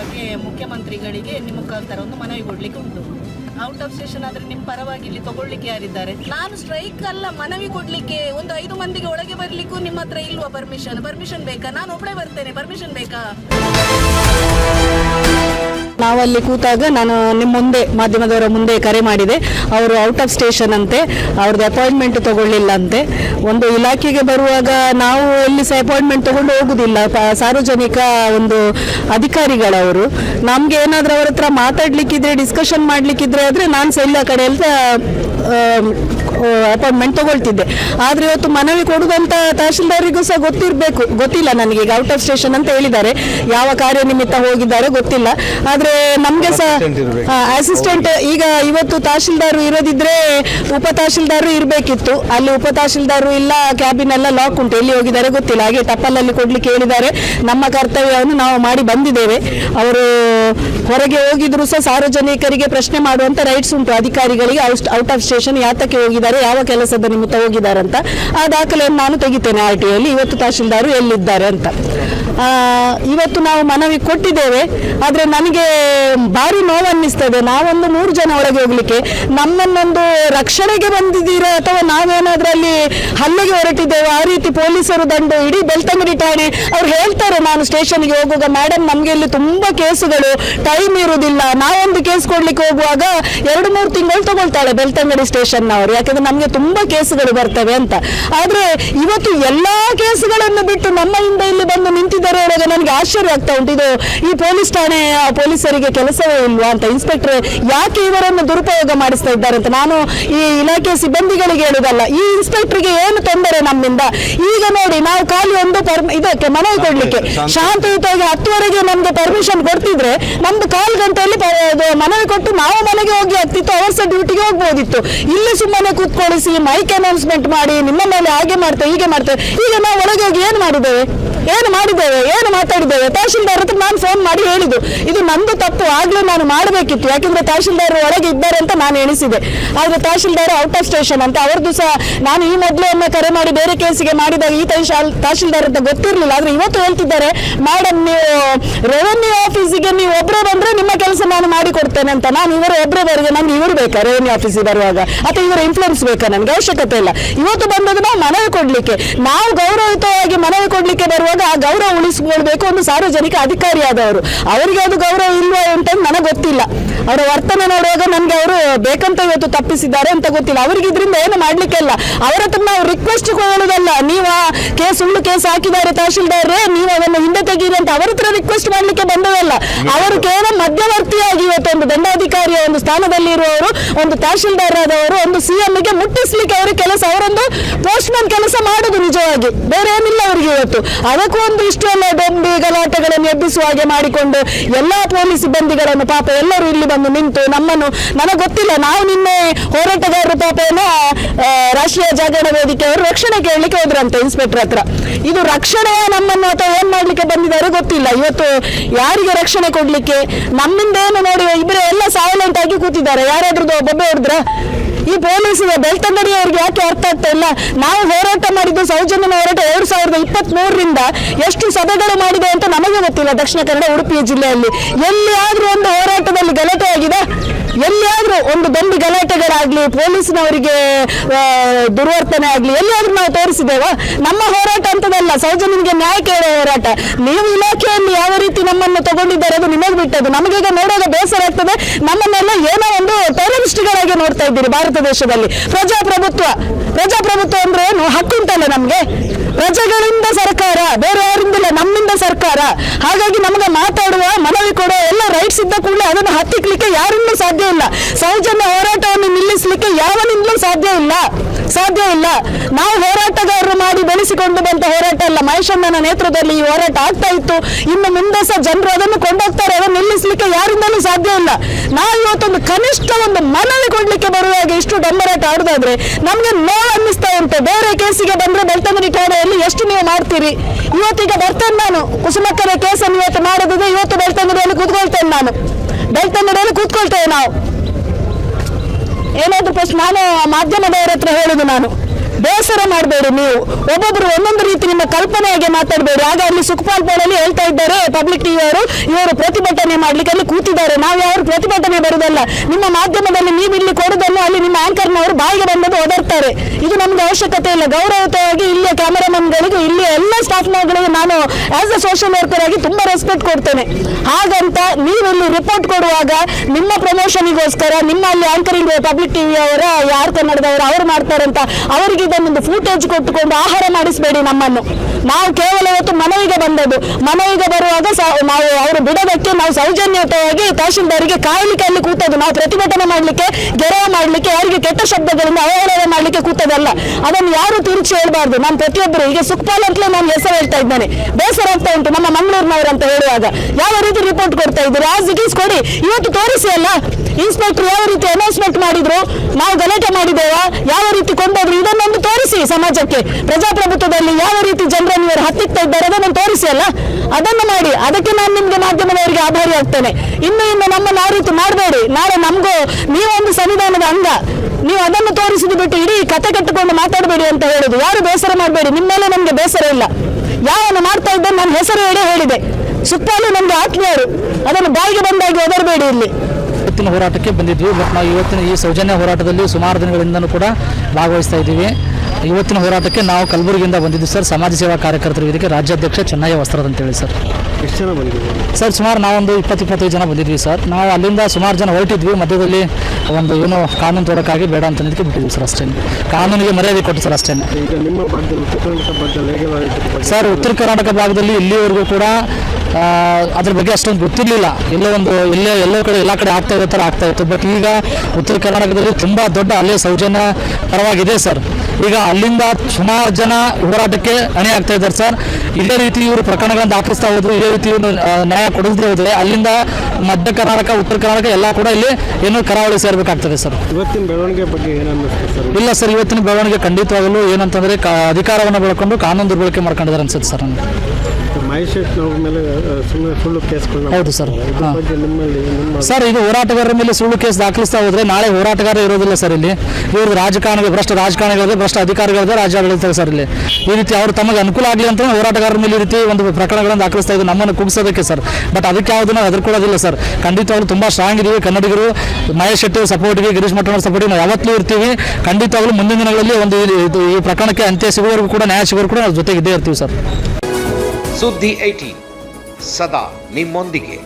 ಬಗ್ಗೆ ಮುಖ್ಯಮಂತ್ರಿಗಳಿಗೆ ನಿಮ್ಮ ಮುಖಾಂತರ ಒಂದು ಮನವಿ ಕೊಡ್ಲಿಕ್ಕೆ ಉಂಟು. ಔಟ್ ಆಫ್ ಸ್ಟೇಷನ್ ಆದ್ರೆ ನಿಮ್ಮ ಪರವಾಗಿ ಇಲ್ಲಿ ತಗೊಳ್ಳಿಕ್ಕೆ ಯಾರಿದ್ದಾರೆ? ನಾನು ಸ್ಟ್ರೈಕ್ ಅಲ್ಲ, ಮನವಿ ಕೊಡ್ಲಿಕ್ಕೆ ಒಂದು ಐದು ಮಂದಿಗೆ ಒಳಗೆ ಬರ್ಲಿಕ್ಕೂ ನಿಮ್ಮ ಹತ್ರ ಇಲ್ವಾ ಪರ್ಮಿಷನ್ ಪರ್ಮಿಷನ್ ಬೇಕಾ? ನಾನು ಒಬ್ಬಳೇ ಬರ್ತೇನೆ ಪರ್ಮಿಷನ್ ಬೇಕಾ? ನಾವಲ್ಲಿ ಕೂತಾಗ ನಾನು ನಿಮ್ಮ ಮುಂದೆ, ಮಾಧ್ಯಮದವರ ಮುಂದೆ ಕರೆ ಮಾಡಿದೆ. ಅವರು ಔಟ್ ಆಫ್ ಸ್ಟೇಷನ್ ಅಂತೆ ಅವ್ರದ್ದು ಅಪಾಯಿಂಟ್ಮೆಂಟ್ ತಗೊಳ್ಳಿಲ್ಲ ಅಂತೆ ಒಂದು ಇಲಾಖೆಗೆ ಬರುವಾಗ ನಾವು ಎಲ್ಲಿ ಸಹ ಅಪಾಯಿಂಟ್ಮೆಂಟ್ ತಗೊಂಡು ಹೋಗುದಿಲ್ಲ. ಸಾರ್ವಜನಿಕ ಒಂದು ಅಧಿಕಾರಿಗಳವರು. ನಮ್ಗೆ ಏನಾದ್ರೂ ಅವರ ಹತ್ರ ಮಾತಾಡ್ಲಿಕ್ಕಿದ್ರೆ ಡಿಸ್ಕಷನ್ ಮಾಡ್ಲಿಕ್ಕಿದ್ರೆ ಆದ್ರೆ ನಾನು ಸಹ ಎಲ್ಲ ಕಡೆ ಎಲ್ಲ ಅಪಾಯಿಂಟ್ಮೆಂಟ್ ತಗೊಳ್ತಿದ್ದೆ. ಆದ್ರೆ ಇವತ್ತು ಮನವಿ ಕೊಡುವಂತ ತಹಶೀಲ್ದಾರಿಗೂ ಸಹ ಗೊತ್ತಿರಬೇಕು. ಗೊತ್ತಿಲ್ಲ ನನಗೆ ಈಗ ಔಟ್ ಆಫ್ ಸ್ಟೇಷನ್ ಅಂತ ಹೇಳಿದ್ದಾರೆ. ಯಾವ ಕಾರ್ಯ ನಿಮಿತ್ತ ಹೋಗಿದ್ದಾರೆ ಗೊತ್ತಿಲ್ಲ. ಆದ್ರೆ ನಮಗೆ ಸಹ ಅಸಿಸ್ಟೆಂಟ್ ಈಗ ಇವತ್ತು ತಹಶೀಲ್ದಾರ್ ಇರೋದಿದ್ರೆ ಉಪ ತಹಶೀಲ್ದಾರು ಇರಬೇಕಿತ್ತು. ಅಲ್ಲಿ ಉಪ ತಹಶೀಲ್ದಾರು ಇಲ್ಲ ಕ್ಯಾಬಿನ್ ಎಲ್ಲ ಲಾಕ್ ಉಂಟು. ಎಲ್ಲಿ ಹೋಗಿದ್ದಾರೆ ಗೊತ್ತಿಲ್ಲ. ಹಾಗೆ ಟಪ್ಪಲಲ್ಲಿ ಕೊಡ್ಲಿಕ್ಕೆ ಹೇಳಿದ್ದಾರೆ. ನಮ್ಮ ಕರ್ತವ್ಯವನ್ನು ನಾವು ಮಾಡಿ ಬಂದಿದ್ದೇವೆ. ಅವರು ಹೊರಗೆ ಹೋಗಿದ್ರು ಸಹ ಸಾರ್ವಜನಿಕರಿಗೆ ಪ್ರಶ್ನೆ ಮಾಡುವಂತ ರೈಟ್ಸ್ ಉಂಟು. ಅಧಿಕಾರಿಗಳಿಗೆ ಔಟ್ ಆಫ್ ಸ್ಟೇಷನ್ ಯಾತಕ್ಕೆ ಹೋಗಿದ್ದಾರೆ, ಯಾವ ಕೆಲಸದ ನಿಮಿತ್ತ ಹೋಗಿದ್ದಾರೆ ಅಂತ ಆ ದಾಖಲೆಯನ್ನು ನಾನು ತೆಗಿತೇನೆ ಆರ್ ಟಿ ಅಲ್ಲಿ. ಇವತ್ತು ತಹಶೀಲ್ದಾರು ಎಲ್ಲಿದ್ದಾರೆ ಅಂತ. ಇವತ್ತು ನಾವು ಮನವಿ ಕೊಟ್ಟಿದ್ದೇವೆ, ಆದರೆ ನನಗೆ ಭಾರಿ ನೋವನ್ನಿಸ್ತದೆ. ನಾವೊಂದು ಮೂರು ಜನ ಒಳಗೆ ಹೋಗ್ಲಿಕ್ಕೆ. ನಮ್ಮನ್ನೊಂದು ರಕ್ಷಣೆಗೆ ಬಂದಿದ್ದೀರೋ ಅಥವಾ ನಾವೇನಾದ್ರೂ ಅಲ್ಲಿ ಹಲ್ಲೆಗೆ ಹೊರಟಿದ್ದೇವೆ? ಆ ರೀತಿ ಪೊಲೀಸರು ದಂಡು ಇಡೀ ಬೆಳ್ತಂಗಡಿ ಠಾಣೆ ಅವ್ರು ಹೇಳ್ತಾರೆ, ನಾನು ಸ್ಟೇಷನ್ಗೆ ಹೋಗುವಾಗ ಮೇಡಮ್ ನಮಗೆ ಇಲ್ಲಿ ತುಂಬಾ ಕೇಸುಗಳು, ಟೈಮ್ ಇರುವುದಿಲ್ಲ. ನಾವೊಂದು ಕೇಸ್ ಕೊಡ್ಲಿಕ್ಕೆ ಹೋಗುವಾಗ ಎರಡು ಮೂರು ತಿಂಗಳು ತಗೊಳ್ತಾಳೆ ಬೆಳ್ತಂಗಡಿ ಸ್ಟೇಷನ್ ಅವರು ಯಾಕಂದ್ರೆ ನಮಗೆ ತುಂಬಾ ಕೇಸುಗಳು ಬರ್ತವೆ ಅಂತ. ಆದರೆ ಇವತ್ತು ಎಲ್ಲಾ ಕೇಸುಗಳನ್ನು ಬಿಟ್ಟು ನಮ್ಮ ಹಿಂದೆ ಇಲ್ಲಿ ಬಂದು ಹೇಳುವಾಗ ನನಗೆ ಆಶ್ಚರ್ಯ ಆಗ್ತಾ ಉಂಟು. ಇದು ಈ ಪೊಲೀಸ್ ಠಾಣೆ ಪೊಲೀಸರಿಗೆ ಕೆಲಸವೇ ಇಲ್ವಾ ಅಂತ ಇನ್ಸ್ಪೆಕ್ಟರ್ ಯಾಕೆ ಇವರನ್ನು ದುರುಪಯೋಗ ಮಾಡಿಸ್ತಾ ಇದ್ದಾರೆ ಅಂತ ನಾನು ಈ ಇಲಾಖೆ ಸಿಬ್ಬಂದಿಗಳಿಗೆ ಹೇಳುದಲ್ಲ. ಈ ಇನ್ಸ್ಪೆಕ್ಟರ್ಗೆ ಏನು ತೊಂದರೆ ನಮ್ಮಿಂದ? ಈಗ ನೋಡಿ ನಾವು ಖಾಲಿ ಒಂದು ಪರ್ಮ್ ಇದಕ್ಕೆ ಮನವಿ ಕೊಡ್ಲಿಕ್ಕೆ ಶಾಂತಿಯುತವಾಗಿ ಹತ್ತುವರೆಗೆ ನಮ್ಗೆ ಪರ್ಮಿಷನ್ ಕೊಡ್ತಿದ್ರೆ ನಮ್ದು ಕಾಲು ಗಂಟೆಯಲ್ಲಿ ಮನವಿ ಕೊಟ್ಟು ನಾವು ಮನೆಗೆ ಹೋಗಿ ಆಗ್ತಿತ್ತು ಅವರ್ಸ ಡ್ಯೂಟಿಗೆ ಹೋಗ್ಬೋದಿತ್ತು. ಇಲ್ಲಿ ಸುಮ್ಮನೆ ಕೂತ್ಕೊಳಿಸಿ ಮೈಕ್ ಅನೌನ್ಸ್ಮೆಂಟ್ ಮಾಡಿ ನಿಮ್ಮ ಮೇಲೆ ಹಾಗೆ ಮಾಡ್ತೇವೆ ಹೀಗೆ ಮಾಡ್ತೇವೆ ಈಗ ನಾವು ಒಳಗೆ ಹೋಗಿ ಏನು ಮಾಡಿದ್ದೇವೆ? ಏನು ಮಾಡಿದ್ದೇವೆ? ಏನು ಮಾತಾಡಿದ್ದೇವೆ? ತಹಶೀಲ್ದಾರ್ ಹತ್ರ ನಾನು ಫೋನ್ ಮಾಡಿ ಹೇಳಿದ್ದು. ಇದು ನಂದು ತಪ್ಪು. ಆಗಲೇ ನಾನು ಮಾಡಬೇಕಿತ್ತು. ಯಾಕೆಂದ್ರೆ ತಹಶೀಲ್ದಾರ್ ಒಳಗೆ ಇದ್ದಾರೆ ಅಂತ ನಾನು ಎಣಿಸಿದೆ. ಆದ್ರೆ ತಹಶೀಲ್ದಾರ್ ಔಟ್ ಆಫ್ ಸ್ಟೇಷನ್ ಅಂತ. ಅವ್ರದ್ದು ಸಹ ನಾನು ಈ ಮೊದಲು ಒಮ್ಮೆ ಕರೆ ಮಾಡಿ ಬೇರೆ ಕೇಸಿಗೆ ಮಾಡಿದಾಗ ಈ ತಹಶೀಲ್ ತಹಶೀಲ್ದಾರ್ ಅಂತ ಗೊತ್ತಿರಲಿಲ್ಲ. ಆದ್ರೆ ಇವತ್ತು ಹೇಳ್ತಿದ್ದಾರೆ ಮೇಡಮ್ ನೀವು ರೆವೆನ್ಯೂ ಆಫೀಸಿಗೆ ನಾನು ಮಾಡಿ ಕೊಡ್ತೇನೆ ಅಂತ ನಾನು ಇವರು ಒಬ್ಬರೇ ಬರಿಗೆ ನಮ್ಗೆ ಇವರು ಬೇಕಾ? ರೆವೆನ್ಯೂ ಆಫೀಸಿಗೆ ಬರುವಾಗ. ಅಥವಾ ಇವರ ಇನ್ಫ್ಲೂಯೆನ್ಸ್ ಬೇಕಾ ನನಗೆ? ಅವಶ್ಯಕತೆ ಇಲ್ಲ. ಇವತ್ತು ಬಂದದ್ದು ನಾವು ಮನವಿ ಕೊಡ್ಲಿಕ್ಕೆ. ನಾವು ಗೌರವಯುತವಾಗಿ ಮನವಿ ಕೊಡ್ಲಿಕ್ಕೆ ಬರುವಾಗ ಆ ಗೌರವ ಉಳಿಸಿಕೊಳ್ಬೇಕು ಒಂದು ಸಾರ್ವಜನಿಕ ಅಧಿಕಾರಿಯಾದವರು ಅವರಿಗೆ ಅದು ಗೌರವ ಇಲ್ವಾ ಅಂತ ನನಗೆ ಗೊತ್ತಿಲ್ಲ. ಅವರ ವರ್ತನೆ ನೋಡುವಾಗ ನನಗೆ ಅವರು ಬೇಕಂತ ಇವತ್ತು ತಪ್ಪಿಸಿದ್ದಾರೆ ಅಂತ ಗೊತ್ತಿಲ್ಲ. ಅವರಿಗೆ ಇದರಿಂದ ಏನು ಮಾಡ್ಲಿಕ್ಕಿಲ್ಲ ಅವರ ಹತ್ರ ನಾವು ರಿಕ್ವೆಸ್ಟ್ ಕೊಡೋದಲ್ಲ ನೀವು ಆ ಕೇಸ್ ಸುಳ್ಳು ಕೇಸ್ ಹಾಕಿದ್ದಾರೆ ತಹಶೀಲ್ದಾರ್ ನೀವು ಅದನ್ನು ಹಿಂದೆ ತೆಗೀರಿ ಅಂತ ಅವರ ಹತ್ರ ರಿಕ್ವೆಸ್ಟ್ ಮಾಡ್ಲಿಕ್ಕೆ ಬಂದದಲ್ಲ ಅವರು ಕೇವಲ ಮಧ್ಯವರ್ತಿಯಾಗಿ ಇವತ್ತು ಒಂದು ದಂಡಾಧಿಕಾರಿಯ ಒಂದು ಸ್ಥಾನದಲ್ಲಿ ಇರುವವರು ಒಂದು ತಹಶೀಲ್ದಾರ್ ಆದವರು ಒಂದು ಸಿಎಂ ಗೆ ಮುಟ್ಟಿಸ್ಲಿಕ್ಕೆ ಅವರ ಕೆಲಸ, ಅವರೊಂದು ಪೋಸ್ಟ್ ಮ್ಯಾನ್ ಕೆಲಸ ಮಾಡುದು ನಿಜವಾಗಿ. ಬೇರೆ ಏನಿಲ್ಲ ಅವರಿಗೆ ಇವತ್ತು. ಅದಕ್ಕೂ ಒಂದು ಇಷ್ಟು ಎಲ್ಲ ದೊಂಬಿ ಗಲಾಟೆಗಳನ್ನು ಎಬ್ಬಿಸುವ ಹಾಗೆ ಮಾಡಿಕೊಂಡು ಎಲ್ಲಾ ಪೊಲೀಸ್ ಸಿಬ್ಬಂದಿಗಳನ್ನು ಪಾಪ ಎಲ್ಲರೂ ಇಲ್ಲಿ ಬಂದು ನಿಂತು ನಮ್ಮನ್ನು, ನನಗೆ ಗೊತ್ತಿಲ್ಲ, ನಾವು ನಿನ್ನೆ ಹೋರಾಟಗಾರರು ಪಾಪ ರಾಷ್ಟ್ರೀಯ ಜಾಗರಣ ವೇದಿಕೆ ಅವರು ರಕ್ಷಣೆ ಕೇಳಲಿಕ್ಕೆ ಹೋದ್ರಂತೆ ಇನ್ಸ್ಪೆಕ್ಟರ್ ಹತ್ರ. ಇದು ರಕ್ಷಣೆ ನಮ್ಮನ್ನು ಅಥವಾ ಏನ್ ಮಾಡ್ಲಿಕ್ಕೆ ಬಂದಿದ್ದಾರೆ ಗೊತ್ತಿಲ್ಲ. ಇವತ್ತು ಯಾರಿಗೆ ರಕ್ಷಣೆ ಕೊಡ್ಲಿಕ್ಕೆ? ನಮ್ಮಿಂದ ಏನು ನೋಡಿ ಇಬ್ಬರು ಎಲ್ಲ ಸೈಲೆಂಟ್ ಆಗಿ ಕೂತಿದ್ದಾರೆ. ಯಾರಾದ್ರೂ ಬೊಬ್ಬೆ ಹೊಡೆದ್ರ ಈ ಪೊಲೀಸ್ ಬೆಳ್ತಂಗಡಿ ಅವ್ರಿಗೆ ಯಾಕೆ ಅರ್ಥ ಆಗ್ತಾ ಇಲ್ಲ? ನಾವು ಹೋರಾಟ ಮಾಡಿದ್ದು ಸೌಜನ್ಯನ ಹೋರಾಟ ಎರಡ್ ಸಾವಿರದ ಇಪ್ಪತ್ತ್ ಮೂರರಿಂದ ಎಷ್ಟು ಸಭೆಗಳು ಮಾಡಿದೆ ಅಂತ ನಮಗೆ ಗೊತ್ತಿಲ್ಲ ದಕ್ಷಿಣ ಕನ್ನಡ ಉಡುಪಿ ಜಿಲ್ಲೆಯಲ್ಲಿ. ಎಲ್ಲಿಯಾದ್ರೂ ಒಂದು ಹೋರಾಟದಲ್ಲಿ ಗಲಾಟೆ ಆಗಿದೆ? ಎಲ್ಲಿಯಾದ್ರೂ ಒಂದು ದೊಂಬಿ ಗಲಾಟೆಗಳಾಗ್ಲಿ, ಪೊಲೀಸ್ನವರಿಗೆ ದುರ್ವರ್ತನೆ ಆಗ್ಲಿ, ಎಲ್ಲಿಯಾದ್ರೂ ನಾವು ತೋರಿಸಿದ್ದೇವಾ? ನಮ್ಮ ಹೋರಾಟ ಅಂತದಲ್ಲ, ಸೌಜನ್ಯನಿಗೆ ನ್ಯಾಯ ಕೇಳೋ ಹೋರಾಟ. ನೀವು ಇಲಾಖೆಯಲ್ಲಿ ಯಾವ ರೀತಿ ನಮ್ಮನ್ನು ತಗೊಂಡಿದ್ದಾರೆ ಅದು ನಿಮಗೆ ಬಿಟ್ಟದ್ದು ನಮಗೀಗ ನೋಡುವಾಗ ಬೇಸರ ಆಗ್ತದೆ. ನಮ್ಮನ್ನೆಲ್ಲ ಏನೋ ಒಂದು ಟೆರರಿಸ್ಟ್ಗಳಾಗಿ ನೋಡ್ತಾ ಇದ್ದೀರಿ ಭಾರತ ದೇಶದಲ್ಲಿ. ಪ್ರಜಾಪ್ರಭುತ್ವ. ಪ್ರಜಾಪ್ರಭುತ್ವ ಅಂದ್ರೆ ಏನು? ಹಕ್ಕುಂಟಲ್ಲ ನಮ್ಗೆ? ಪ್ರಜೆಗಳಿಂದ ಸರ್ಕಾರ, ಬೇರೆ ಯಾರಿಂದಿಲ್ಲ, ನಮ್ಮಿಂದ ಸರ್ಕಾರ. ಹಾಗಾಗಿ ನಮಗೆ ಮಾತಾಡುವ, ಮನವಿ ಕೊಡುವ ಎಲ್ಲ ರೈಟ್ಸ್ ಇದ್ದ ಕೂಡಲೇ ಅದನ್ನು ಹತ್ತಿಕ್ಲಿಕ್ಕೆ ಯಾರಿಂದಲೂ ಸಾಧ್ಯ ಇಲ್ಲ. ಸೌಜನ್ಯ ಹೋರಾಟವನ್ನು ನಿಲ್ಲಿಸಲಿಕ್ಕೆ ಯಾವನಿಂದಲೂ ಸಾಧ್ಯ ಇಲ್ಲ. ಸಾಧ್ಯ ಇಲ್ಲ. ನಾವು ಹೋರಾಟಗಾರರು ಮಾಡಿ ಬೆಳೆಸಿಕೊಂಡು ಬಂತ ಹೋರಾಟ ಅಲ್ಲ. ಮಹೇಶಣ್ಣನ ನೇತೃತ್ವದಲ್ಲಿ ಈ ಹೋರಾಟ ಆಗ್ತಾ ಇತ್ತು. ಇನ್ನು ಮುಂದೆ ಸಹ ಜನರು ಅದನ್ನು ಕೊಂಡೋಗ್ತಾರೆ. ಯಾರಿಂದಲೂ ಸಾಧ್ಯ ಇಲ್ಲ. ನಾವು ಇವತ್ತೊಂದು ಕನಿಷ್ಠ ಒಂದು ಮನವಿ ಕೊಡ್ಲಿಕ್ಕೆ ಬರುವಾಗ ಇಷ್ಟು ಡಂಬರಾಟ ಆಡುದಾದ್ರೆ ನಮ್ಗೆ ನೋವು ಅನ್ನಿಸ್ತಾ ಉಂಟು. ಬೇರೆ ಕೇಸಿಗೆ ಬಂದ್ರೆ ಬೆಳ್ತಂಗಡಿ ಠಾಣೆಯಲ್ಲಿ ಎಷ್ಟು ನೀವು ಮಾಡ್ತೀರಿ? ಇವತ್ತೀಗ ಬರ್ತೇನೆ ನಾನು. ಕುಸುಮಕ್ಕರೆ ಕೇಸನ್ನು ಇವತ್ತು ಮಾಡೋದಿದೆ, ಇವತ್ತು ಬೆಳ್ತಂಗಡಿಯಲ್ಲಿ ಕೂತ್ಕೊಳ್ತೇನೆ ನಾನು. ಬೆಳ್ತಂಗಡಿಯಲ್ಲಿ ಕೂತ್ಕೊಳ್ತೇವೆ ನಾವು. ಏನಾದ್ರೂ ಫಸ್ಟ್ ನಾನು ಮಾಧ್ಯಮದವರ ಹತ್ರ ಹೇಳುದು ನಾನು. ಬೇಸರ ಮಾಡಬೇಡಿ ನೀವು. ಒಬ್ಬೊಬ್ರು ಒಂದೊಂದು ರೀತಿ ನಿಮ್ಮ ಕಲ್ಪನೆಯಾಗೆ ಮಾತಾಡಬೇಡಿ. ಆಗ ಅಲ್ಲಿ ಸುಖಪಾಲ್ ಪೋಳಲ್ಲಿ ಹೇಳ್ತಾ ಇದ್ದಾರೆ ಪಬ್ಲಿಕ್ ಟಿವಿ ಅವರು, ಇವರು ಪ್ರತಿಭಟನೆ ಮಾಡ್ಲಿಕ್ಕೆ ಅಲ್ಲಿ ಕೂತಿದ್ದಾರೆ. ನಾವು ಯಾರು ಪ್ರತಿಭಟನೆ ಬರುವುದಲ್ಲ. ನಿಮ್ಮ ಮಾಧ್ಯಮದಲ್ಲಿ ನೀವು ಇಲ್ಲಿ ಕೊಡುದನ್ನು ಅಲ್ಲಿ ನಿಮ್ಮ ಆಂಕರ್ನವರು ಬಾಯಿಗೆ ಬಂದದ್ದು ಒದರ್ತಾರೆ. ಇದು ನಮ್ಗೆ ಅವಶ್ಯಕತೆ ಇಲ್ಲ. ಗೌರವಯುತವಾಗಿ ಇಲ್ಲಿಯ ಕ್ಯಾಮರಾಮನ್ಗಳಿಗೂ ಇಲ್ಲಿ ಎಲ್ಲ ಸ್ಟಾಫ್ನಗಳಿಗೆ ನಾನು ಆಸ್ ಅ ಸೋಷಿಯಲ್ ವರ್ಕರ್ ಆಗಿ ತುಂಬಾ ರೆಸ್ಪೆಕ್ಟ್ ಕೊಡ್ತೇನೆ. ಹಾಗಂತ ನೀವು ಇಲ್ಲಿ ರಿಪೋರ್ಟ್ ಕೊಡುವಾಗ ನಿಮ್ಮ ಪ್ರಮೋಷನಿಗೋಸ್ಕರ ನಿಮ್ಮ ಅಲ್ಲಿ ಆಂಕರಿಂಗ್ ಪಬ್ಲಿಕ್ ಟಿವಿ ಅವರ, ಯಾರು ಕನ್ನಡದವರು, ಅವ್ರು ಮಾಡ್ತಾರಂತ, ಅವರಿಗೆ ಇದನ್ನೊಂದು ಫೂಟೇಜ್ ಕೊಟ್ಟುಕೊಂಡು ಆಹಾರ ಮಾಡಿಸಬೇಡಿ ನಮ್ಮನ್ನು. ನಾವು ಕೇವಲ ಇವತ್ತು ಮನವಿಗೆ ಬಂದದ್ದು. ಮನವಿಗೆ ಬರುವಾಗ ನಾವು ಅವರು ಬಿಡೋದಕ್ಕೆ ನಾವು ಸೌಜನ್ಯತೆಯಾಗಿ ತಹಶೀಲ್ದಾರಿಗೆ ಕಾಯಲಿಕ್ಕೆ ಅಲ್ಲಿ ಕೂತದ್ದು. ನಾವು ಪ್ರತಿಭಟನೆ ಮಾಡಲಿಕ್ಕೆ ಗೆರವ ಮಾಡಲಿಕ್ಕೆ ಅವರಿಗೆ ಕೆಟ್ಟ ಶಬ್ದಗಳಿಂದ ಅವಹೇಳನ ಮಾಡಲಿಕ್ಕೆ ಕೂತದಲ್ಲ ಅದನ್ನು ಯಾರು ತಿರುಚಿ ಹೇಳಬಾರ್ದು. ನಾನು ಪ್ರತಿಯೊಬ್ಬರು ಈಗ ಸುಖಪಾಲ್ ಅಂತಲೇ ನಾನು ಹೆಸರು ಹೇಳ್ತಾ ಇದ್ದೇನೆ. ಬೇಸರ ಆಗ್ತಾ ಉಂಟು ನಮ್ಮ ಮಂಗಳೂರಿನವರು ಅಂತ ಹೇಳುವಾಗ. ಯಾವ ರೀತಿ ರಿಪೋರ್ಟ್ ಕೊಡ್ತಾ ಇದ್ದೀರಿ? ಆ ಜಿಗೀಸ್ ಕೊಡಿ. ಇವತ್ತು ತೋರಿಸಿ ಅಲ್ಲ. ಇನ್ಸ್ಪೆಕ್ಟರ್ ಯಾವ ರೀತಿ ಅನೌನ್ಸ್ಮೆಂಟ್ ಮಾಡಿದ್ರು? ನಾವು ಗಲಾಟೆ ಮಾಡಿದ್ದೇವಾ? ಯಾವ ರೀತಿ ಕೊಂಡೋದ್ರು ಇದನ್ನೊಂದು ತೋರಿಸಿ ಸಮಾಜಕ್ಕೆ. ಪ್ರಜಾಪ್ರಭುತ್ವದಲ್ಲಿ ಯಾವ ರೀತಿ ಜನರನ್ನು ಇವರು ಹತ್ತಿಕ್ತಾ ಇದ್ದಾರೆ ಅದನ್ನು ತೋರಿಸಿ ಅಲ್ಲ? ಅದನ್ನು ಮಾಡಿ. ಅದಕ್ಕೆ ನಾನು ನಿಮಗೆ ಮಾಧ್ಯಮದವರಿಗೆ ಆಭಾರಿ ಆಗ್ತೇನೆ. ಇನ್ನು ಇನ್ನು ನಮ್ಮನ್ನು ಆ ರೀತಿ ಮಾಡಬೇಡಿ. ನಾಳೆ ನಮಗೂ ನೀವೊಂದು ಸಂವಿಧಾನದ ಅಂಗ. ನೀವು ಅದನ್ನು ತೋರಿಸಿದ್ದು ಬಿಟ್ಟು ಇಡೀ ಕತೆ ಕಟ್ಟಿಕೊಂಡು ಮಾತಾಡಬೇಡಿ ಅಂತ ಹೇಳುದು. ಯಾರು ಬೇಸರ ಮಾಡಬೇಡಿ. ನಿಮ್ಮ ಮೇಲೆ ನಮಗೆ ಬೇಸರ ಇಲ್ಲ. ಯಾವನ್ನು ಮಾಡ್ತಾ ಇದ್ದ ನನ್ನ ಹೆಸರು ಹೇಳಿ ಹೇಳಿದೆ. ಸುತ್ತಲೂ ನಮ್ಗೆ ಆತ್ಮೀಯರು. ಅದನ್ನು ಬಾಯಿಗೆ ಬಂದಾಗಿ ಒದರಬೇಡಿ ಇಲ್ಲಿ. ಇವತ್ತಿನ ಹೋರಾಟಕ್ಕೆ ಬಂದಿದ್ವಿ. ಬಟ್ ನಾವು ಇವತ್ತಿನ ಈ ಸೌಜನ್ಯ ಹೋರಾಟದಲ್ಲಿ ಸುಮಾರು ದಿನಗಳಿಂದನೂ ಕೂಡ ಭಾಗವಹಿಸ್ತಾ ಇದ್ದೀವಿ. ಇವತ್ತಿನ ಹೋರಾಟಕ್ಕೆ ನಾವು ಕಲಬುರಗಿಯಿಂದ ಬಂದಿದ್ವಿ ಸರ್. ಸಮಾಜ ಸೇವಾ ಕಾರ್ಯಕರ್ತರು ಇದಕ್ಕೆ ರಾಜ್ಯಾಧ್ಯಕ್ಷ ಚೆನ್ನಯ್ಯ ವಸ್ತ್ರದ ಅಂತೇಳಿ ಸರ್. ಎಷ್ಟು ಜನ ಬಂದಿದ್ದೀವಿ ಸರ್ ಸುಮಾರು ನಾವೊಂದು ಇಪ್ಪತ್ತು ಇಪ್ಪತ್ತೈದು ಜನ ಬಂದಿದ್ವಿ ಸರ್. ನಾವು ಅಲ್ಲಿಂದ ಸುಮಾರು ಜನ ಹೊರಟಿದ್ವಿ. ಮಧ್ಯದಲ್ಲಿ ಒಂದು ಏನು ಕಾನೂನು ತೋಡಕ್ಕಾಗಿ ಬೇಡ ಅಂತ ಅನ್ನೋದಕ್ಕೆ ಬಿಟ್ಟಿದ್ವಿ ಸರ್ ಅಷ್ಟೇ ಕಾನೂನಿಗೆ ಮರ್ಯಾದೆ ಕೊಟ್ಟು ಸರ್ ಅಷ್ಟೇ ಸರ್ ಉತ್ತರ ಕರ್ನಾಟಕ ಭಾಗದಲ್ಲಿ ಇಲ್ಲಿವರೆಗೂ ಕೂಡ ಅದ್ರ ಬಗ್ಗೆ ಅಷ್ಟೊಂದು ಗೊತ್ತಿರಲಿಲ್ಲ. ಎಲ್ಲೋ ಒಂದು ಇಲ್ಲೇ ಎಲ್ಲೋ ಕಡೆ ಎಲ್ಲ ಕಡೆ ಆಗ್ತಾ ಇರೋ ಥರ ಆಗ್ತಾ ಇತ್ತು. ಬಟ್ ಈಗ ಉತ್ತರ ಕರ್ನಾಟಕದಲ್ಲಿ ತುಂಬ ದೊಡ್ಡ ಅಲ್ಲೇ ಸೌಜನ್ಯ ಪರವಾಗಿದೆ ಸರ್. ಈಗ ಅಲ್ಲಿಂದ ಸುಮಾರು ಜನ ಹೋರಾಟಕ್ಕೆ ಅಣೆ ಆಗ್ತಾ ಇದ್ದಾರೆ ಸರ್. ಇದೇ ರೀತಿ ಇವರು ಪ್ರಕರಣಗಳನ್ನು ದಾಖಲಿಸ್ತಾ ಹೋದ್ರು ಇದೇ ರೀತಿ ಇವರು ನ್ಯಾಯ ಕೊಡದೇ ಹೋದ್ರೆ ಅಲ್ಲಿಂದ ಮಧ್ಯ ಕರ್ನಾಟಕ ಉತ್ತರ ಕರ್ನಾಟಕ ಎಲ್ಲ ಕೂಡ ಇಲ್ಲಿ ಏನು ಕರಾವಳಿ ಸೇರ್ಬೇಕಾಗ್ತದೆ ಸರ್. ಇವತ್ತಿನ ಬೆಳವಣಿಗೆ ಬಗ್ಗೆ ಏನಂತ ಸರ್? ಇಲ್ಲ ಸರ್. ಇವತ್ತಿನ ಬೆಳವಣಿಗೆ ಖಂಡಿತವಾಗಲು ಏನಂತಂದ್ರೆ ಅಧಿಕಾರವನ್ನು ಬೆಳ್ಕೊಂಡು ಕಾನೂನು ದುರ್ಬಳಕೆ ಮಾಡ್ಕೊಂಡಿದ್ದಾರೆ ಅನ್ಸುತ್ತೆ ಸರ್ ನನಗೆ. ಮಹೇಶ್ ಮೇಲೆ ಸುಮ್ಮನೆ ಸುಳ್ಳು ಕೇಸ್ಗಳು ಹೌದು ಸರ್. ನಿಮ್ಮಲ್ಲಿ ನಿಮ್ಮ ಸರ್ ಇದು ಹೋರಾಟಗಾರರ ಮೇಲೆ ಸುಳ್ಳು ಕೇಸ್ ದಾಖಲಿಸ್ತಾ ಹೋದ್ರೆ ನಾಳೆ ಹೋರಾಟಗಾರ ಇರೋದಿಲ್ಲ ಸರ್ ಇಲ್ಲಿ. ಇವರು ರಾಜಕಾರಣಿಗಳು ಭ್ರಷ್ಟ ರಾಜಕಾರಣಿಗಳಿದೆ ಭ್ರಷ್ಟ ಅಧಿಕಾರಿಗಳಿದೆ ರಾಜ್ಯಾಡಳಿತ ಸರ್ ಇಲ್ಲಿ. ಈ ರೀತಿ ಅವರು ತಮಗೆ ಅನುಕೂಲ ಆಗಲಿ ಅಂತ ಹೋರಾಟಗಾರರ ಮೇಲೆ ಈ ರೀತಿ ಒಂದು ಪ್ರಕರಣಗಳನ್ನು ದಾಖಲಿಸ್ತಾ ಇದ್ದಾರೆ ನಮ್ಮನ್ನು ಕುಗ್ಸೋದಕ್ಕೆ ಸರ್. ಬಟ್ ಅದಕ್ಕೆ ಯಾವುದು ನಾವು ಹೆದರ್ಕೊಳ್ಳೋದಿಲ್ಲ ಸರ್. ಖಂಡಿತವಾಗ್ಲೂ ತುಂಬ ಸ್ಟ್ರಾಂಗ್ ಇದೀವಿ ಕನ್ನಡಿಗರು ಮಹೇಶ್ ಶೆಟ್ಟಿ ಸಪೋರ್ಟ್ಗೆ ಗಿರೀಶ್ ಮಠನವ್ರ ಸಪೋರ್ಟ್ಗೆ ನಾವು ಯಾವತ್ತೂ ಇರ್ತೀವಿ. ಖಂಡಿತವಾಗ್ಲೂ ಮುಂದಿನ ದಿನಗಳಲ್ಲಿ ಒಂದು ಈ- ಪ್ರಕರಣಕ್ಕೆ ಅಂತ್ಯ ಸಿಗುವವರೆಗೂ ಕೂಡ ನ್ಯಾಯ ಸಿಗೋರು ಕೂಡ ನಾವು ಜೊತೆಗೆ ಇದ್ದೇ ಇರ್ತೀವಿ ಸರ್. सुद्धि एटी सदा निम्मन दिखे